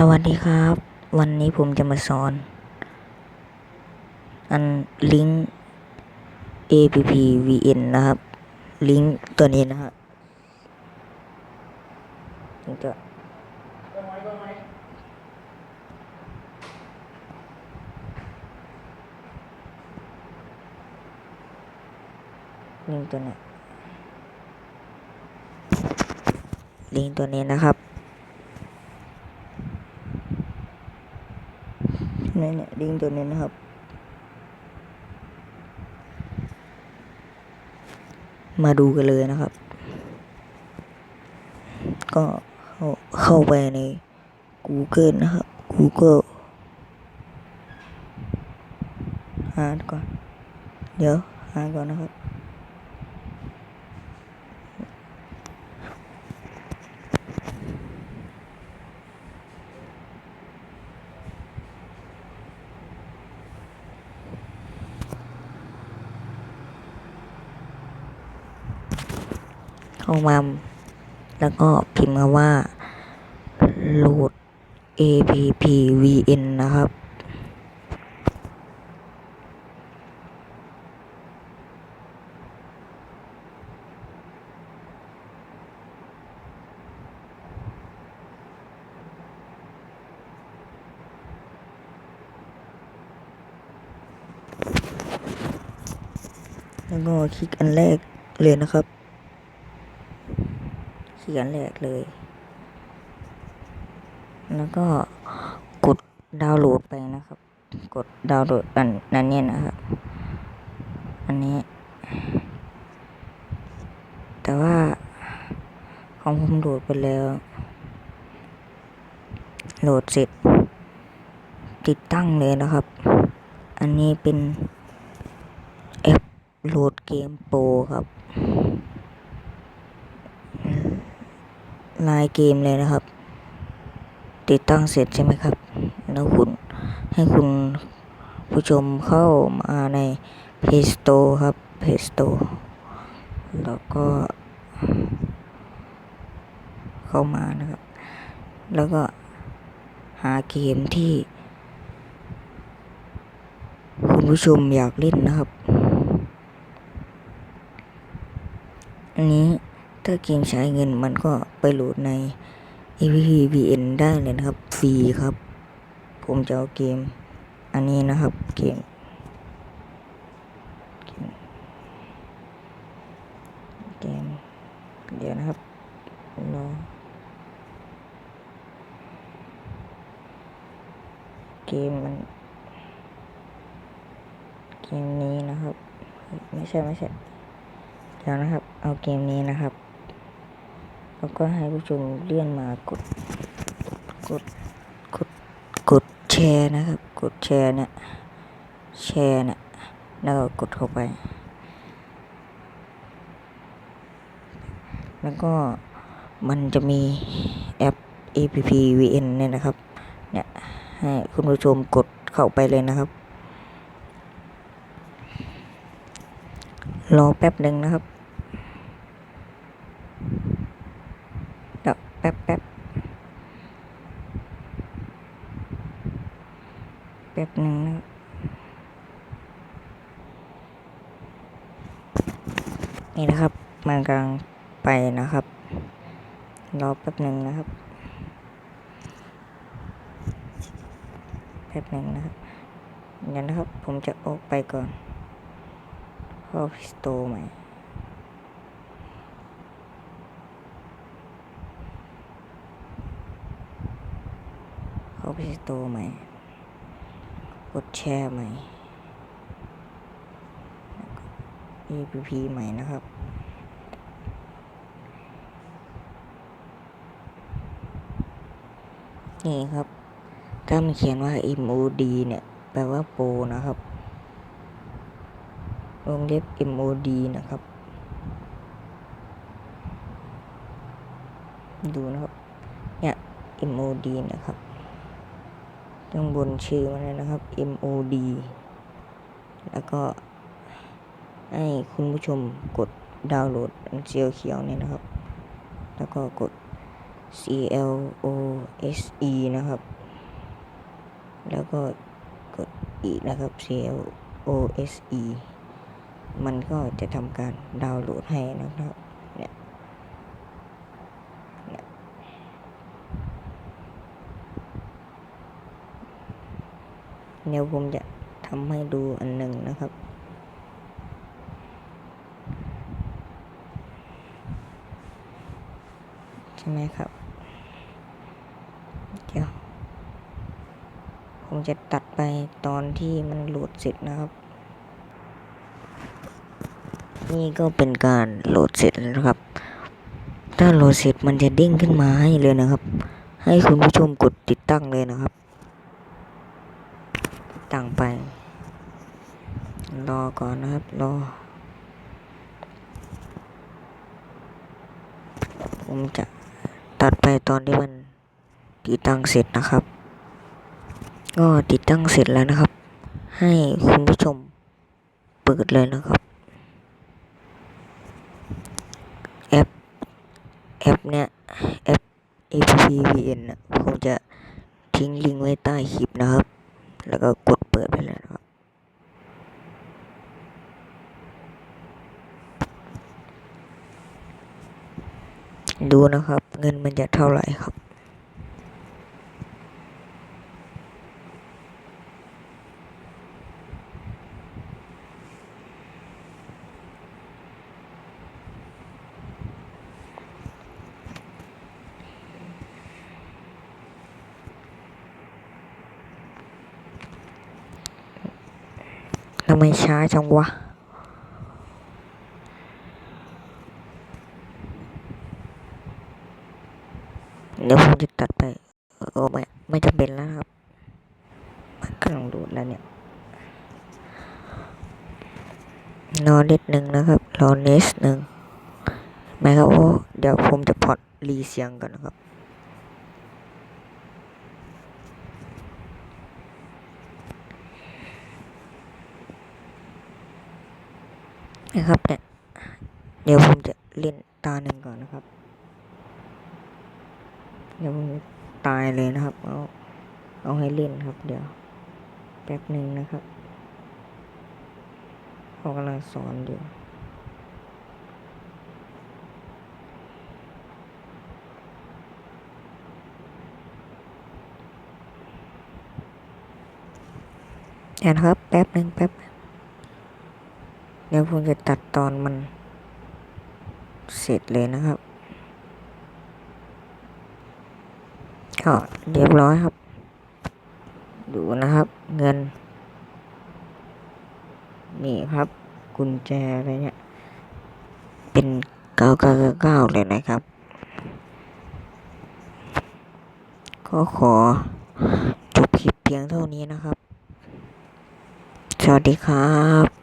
สวัสดีครับ วันนี้ผมจะมาสอน อันลิงก์ app vn นะครับ ลิงก์ตัวนี้นะฮะจะลิงก์ตัวเนี้ยลิงก์ตัวนี้นะครับ เนี่ยเนี่ยลิงตัวนี้นะครับ มาดูกันเลยนะครับ ก็เข้าเข้าไปใน Google นะครับ Google หาก่อน เดี๋ยวหาก่อนนะครับ เข้ามา แล้วก็พิมพ์มาว่าโหลด app vn นะครับแล้วก็คลิกอันแรกเลยนะครับ คลิกอันแรกเลย แล้วก็กดดาวน์โหลดไปนะครับ กดดาวน์โหลดอันนั้นเนี่ยนะครับ อันนี้ แต่ว่าของผมโหลดไปแล้ว โหลดเสร็จ ติดตั้งเลยนะครับ อันนี้เป็นแอปโหลดเกมโปรครับ ลายเกมเลยนะครับ ติดตั้งเสร็จใช่ไหมครับ แล้วคุณให้คุณผู้ชมเข้ามาใน Play Store ครับ Play Store แล้วก็ เข้ามานะครับ แล้วก็หาเกมที่ คุณผู้ชมอยากเล่นนะครับ อันนี้ ถ้าเกมใช้เงินมันก็ไปโหลดใน AVVN ได้เลยนะครับ ฟรีครับ ผมจะเอาเกม อันนี้นะครับเกมเกมเกมเดี๋ยวนะครับรอเกมมัน เกมนี้นะครับ ไม่ใช่ไม่ใช่ เดี๋ยวนะครับ เอาเกมนี้นะครับ แล้วก็ให้ผู้ชมเลื่อนมากดกดกดกดแชร์นะครับ กดแชร์เนี่ยแชร์เนี่ยแล้วก็กดเข้าไป แล้วก็มันจะมีแอป app vn เนี่ยนะครับ เนี่ยให้คุณผู้ชมกดเข้าไปเลยนะครับ รอแป๊บหนึ่งนะครับเดี๋ยวแป๊บแป๊บ แป๊บหนึ่งนะนี่นะครับ มันกำลังไปนะครับ รอแป๊บหนึ่งนะครับ แป๊บหนึ่งนะครับเดี๋ยวนะครับ ผมจะออกไปก่อนเข้าพิสโตใหม่เข้าพิสโตใหม่ กดแชร์ใหม่ app ใหม่นะครับ นี่ครับ ถ้ามันเขียนว่า MOD เนี่ย แปลว่าโปรนะครับวงเล็บ MOD นะครับ ดูนะครับ เนี่ย MOD นะครับ ข้างบนชื่อมันนะครับ MOD แล้วก็ให้คุณผู้ชมกดดาวน์โหลดอันเขียวเขียวเนี่ยนะครับ แล้วก็กด C L O S E นะครับ แล้วก็กดอีกนะครับ C L O S E มันก็จะทำการดาวน์โหลดให้นะครับ เนี่ย เนี่ย เดี๋ยวผมจะทำให้ดูอันหนึ่งนะครับ ใช่ไหมครับ เดี๋ยว ผมจะตัดไปตอนที่มันโหลดเสร็จนะครับ นี่ก็เป็นการโหลดเสร็จแล้วนะครับ ถ้าโหลดเสร็จมันจะเด้งขึ้นมาให้เลยนะครับ ให้คุณผู้ชมกดติดตั้งเลยนะครับ ติดตั้งไป รอก่อนนะครับ รอ ผมจะตัดไปตอนที่มันติดตั้งเสร็จนะครับ ก็ติดตั้งเสร็จแล้วนะครับ ให้คุณผู้ชมเปิดเลยนะครับ แอป แอปเนี้ยแอป APPVN นะผมจะทิ้งลิงก์ไว้ใต้คลิปนะครับ แล้วก็กดเปิดไปเลยนะครับ ดูนะครับ เงินมันจะเท่าไหร่ครับ ทำไมช้าจังวะ เดี๋ยวผมจะตัดไปเออไม่ไม่จำเป็นแล้วครับมันกำลังดูดแล้วเนี่ยรอนิดหนึ่งนะครับรอนิดหนึ่งหมายครับโอ้เดี๋ยวผมจะพอดรีเสียงก่อนนะครับนะครับเนี่ยเดี๋ยวผมจะเล่นตาหนึ่งก่อนนะครับ เดี๋ยวมจะตายเลยนะครับ เอาเอาให้เล่นครับ เดี๋ยว แป๊บหนึ่งนะครับเขากำลังสอนอยู่เดี๋ยวนะครับ แป๊บหนึ่งแป๊บ เดี๋ยวผมจะตัดตอนมันเสร็จเลยนะครับ ก็เรียบร้อยครับ ดูนะครับเงิน นี่ครับกุญแจอะไรเนี่ย เป็นเก้าเก้าเก้าเลยนะครับ ก็ขอจบคลิปเพียงเท่านี้นะครับ สวัสดีครับ